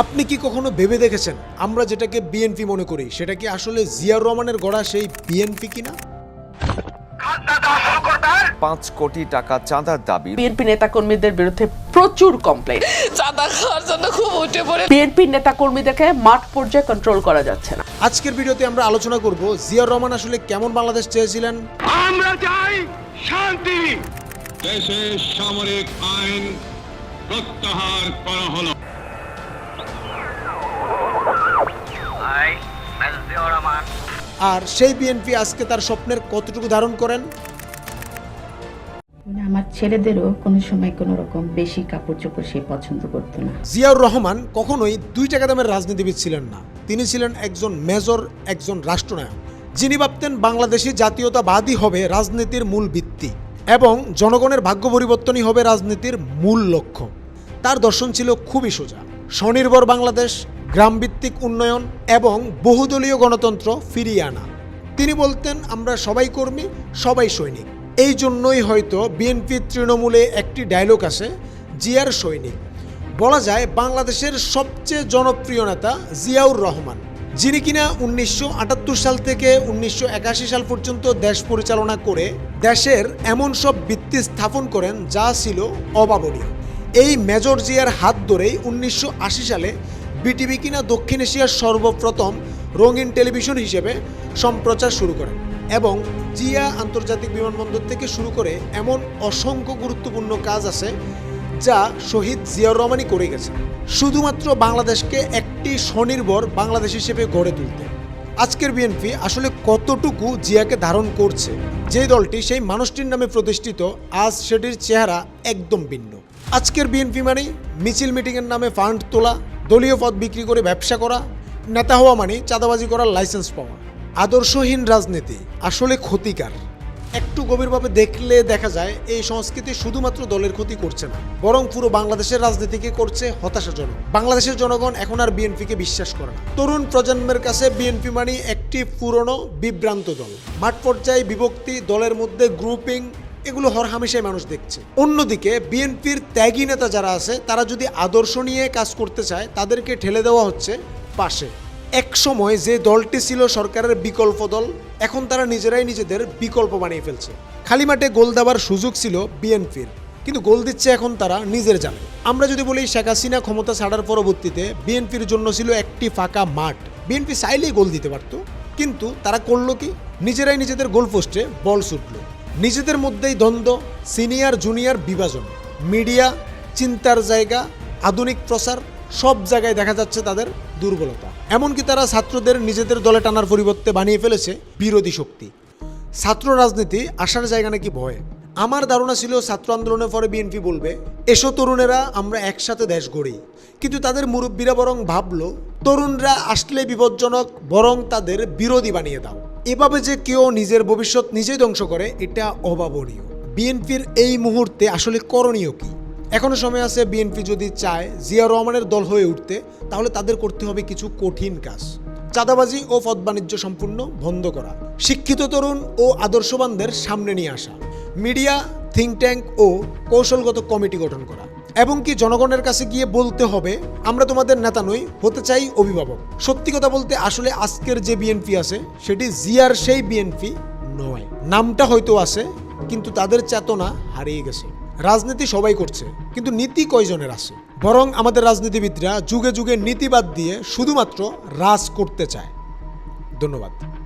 আপনি কি কখনো ভেবে দেখেছেন? আমরা যেটাকে বিএনপি মনে করি সেটা কি আসলে জিয়াউর রহমানের গড়া সেই বিএনপি কিনা? পাঁচ কোটি টাকা চাঁদার দাবি। বিএনপি নেতাকর্মীদের বিরুদ্ধে প্রচুর কমপ্লেন চাঁদা খাওয়ার জন্য খুব উঠে পড়ে। বিএনপি নেতাকর্মীদেরকে মাঠ পর্যায়ে কন্ট্রোল করা যাচ্ছে না। আজকের ভিডিওতে আমরা আলোচনা করব জিয়াউর রহমান আসলে কেমন বাংলাদেশ চেয়েছিলেন? আমরা চাই শান্তি। দেশে সামরিক আইন প্রত্যাহার করা হলো। আর সেই বিএনপি আজকে তার স্বপ্নের কতটুকু ধারণ করেন? আমার ছেলেদেরও কোনো সময় কোনো রকম বেশি কাপড় চোপড় সে পছন্দ করতো না। জিয়াউর রহমান কখনোই দুই টাকা দামের রাজনীতিবিদ ছিলেন না। তিনি ছিলেন একজন মেজর একজন রাষ্ট্রনায়ক। যিনি ভাবতেন বাংলাদেশি জাতীয়তাবাদী হবে রাজনীতির মূল ভিত্তি এবং জনগণের ভাগ্য পরিবর্তনই হবে রাজনীতির মূল লক্ষ্য। তার দর্শন ছিল খুবই সোজা। স্বনির্ভর বাংলাদেশ গ্রামভিত্তিক উন্নয়ন এবং বহুদলীয় গণতন্ত্র ফিরিয়ে আনা। তিনি বলতেন, আমরা সবাই কর্মী, সবাই সৈনিক। এই জন্যই হয়তো বিএনপি তৃণমূলে একটি ডায়লগ আছে, জিয়ার সৈনিক। বলা যায়, বাংলাদেশের সবচেয়ে জনপ্রিয় নেতা জিয়াউর রহমান, যিনি কিনা উনিশশো আটাত্তর সাল থেকে উনিশশো একাশি সাল পর্যন্ত দেশ পরিচালনা করে দেশের এমন সব ভিত্তি স্থাপন করেন যা ছিল অভাবনীয়। এই মেজর জিয়ার হাত ধরেই উনিশশো আশি সালে বিটিভি কিনা দক্ষিণ এশিয়ার সর্বপ্রথম রঙিন টেলিভিশন হিসেবে সম্প্রচার শুরু করেন এবং জিয়া আন্তর্জাতিক বিমানবন্দর থেকে শুরু করে এমন অসংখ্য গুরুত্বপূর্ণ কাজ আছে যা শহীদ জিয়াউর রহমানই করে গেছে। শুধুমাত্র বাংলাদেশকে একটি স্বনির্ভর বাংলাদেশ হিসেবে গড়ে তুলতে। আজকের বিএনপি আসলে কতটুকু জিয়াকে ধারণ করছে, যে দলটি সেই মানুষটির নামে প্রতিষ্ঠিত, আজ সেটির চেহারা একদম ভিন্ন। আজকের বিএনপি মানেই মিছিল মিটিংয়ের নামে ফান্ড তোলা দলীয় পদ বিক্রি করে ব্যবসা করা, নেতা হওয়া মানে চাঁদাবাজি করার লাইসেন্স পাওয়া। আদর্শহীন রাজনীতি, আসলে ক্ষতিকার। একটু গভীরভাবে দেখলে দেখা যায়, এই সংস্কৃতি শুধুমাত্র দলের ক্ষতি করছে না, বরং পুরো বাংলাদেশের রাজনীতিকে করছে হতাশাজনক। বাংলাদেশের জনগণ এখন আর বিএনপিকে বিশ্বাস করে না। তরুণ প্রজন্মের কাছে বিএনপি মানে একটি পুরনো, বিভ্রান্ত দল। মাঠ পর্যায়ে বিভক্তি, দলের মধ্যে গ্রুপিং এগুলো হরহামেশাই মানুষ দেখছে। অন্যদিকে, বিএনপির ত্যাগী নেতা যারা আছে, তারা যদি আদর্শ নিয়ে কাজ করতে চায়, তাদেরকে ঠেলে দেওয়া হচ্ছে পাশে। এক সময় যে দলটি ছিল সরকারের বিকল্প দল, এখন তারা নিজেরাই নিজেদের বিকল্প বানিয়ে ফেলছে। খালি মাঠে গোল দেওয়ার সুযোগ ছিল বিএনপির, কিন্তু গোল দিচ্ছে এখন তারা নিজের জানে। আমরা যদি বলি শেখ হাসিনা ক্ষমতা ছাড়ার পরবর্তীতে, বিএনপির জন্য ছিল একটি ফাঁকা মাঠ। বিএনপি চাইলেই গোল দিতে পারতো, কিন্তু তারা করল কি? নিজেরাই নিজেদের গোল পোস্টে বল ছুটলো। নিজেদের মধ্যেই দ্বন্দ্ব, সিনিয়র, জুনিয়র বিভাজন। মিডিয়া, চিন্তার জায়গা, আধুনিক প্রচার সব জায়গায় দেখা যাচ্ছে তাদের দুর্বলতা। এমনকি তারা ছাত্রদের নিজেদের দলে টানার পরিবর্তে বানিয়ে ফেলেছে বিরোধী শক্তি। ছাত্র রাজনীতি আসার জায়গা নাকি ভয়? আমার ধারণা ছিল ছাত্র আন্দোলনের পরে বিএনপি বলবে, এসো তরুণেরা, আমরা একসাথে দেশ গড়ি। কিন্তু তাদের মুরব্বীরা বরং ভাবলো, তরুণরা আসলে বিপজ্জনক, বরং তাদের বিরোধী বানিয়ে দাও। এভাবে যে কেউ নিজের ভবিষ্যৎ নিজেই ধ্বংস করে, এটা অভাবনীয়। বিএনপির এই মুহূর্তে আসলে করণীয় কি? এখনও সময় আছে বিএনপি যদি চায় জিয়া রহমানের দল হয়ে উঠতে, তাহলে তাদের করতে হবে কিছু কঠিন কাজ। চাঁদাবাজি ও পদ বাণিজ্য সম্পূর্ণ বন্ধ করা। শিক্ষিত তরুণ ও আদর্শবানদের সামনে নিয়ে আসা। মিডিয়া, থিঙ্ক ট্যাঙ্ক ও কৌশলগত কমিটি গঠন করা। এবং কি জনগণের কাছে গিয়ে বলতে হবে, আমরা তোমাদের নেতা নই, হতে চাই অভিভাবক। সত্যি কথা বলতে আসলে আজকের যে বিএনপি আছে, সেটি জিয়ার সেই বিএনপি নয়। নামটা হয়তো আছে, কিন্তু তাদের চেতনা হারিয়ে গেছে। রাজনীতি সবাই করছে, কিন্তু নীতি কয়জনের আছে? বরং আমাদের রাজনীতিবিদরা যুগে যুগে নীতিবাদ দিয়ে শুধুমাত্র রাজ করতে চায়। ধন্যবাদ।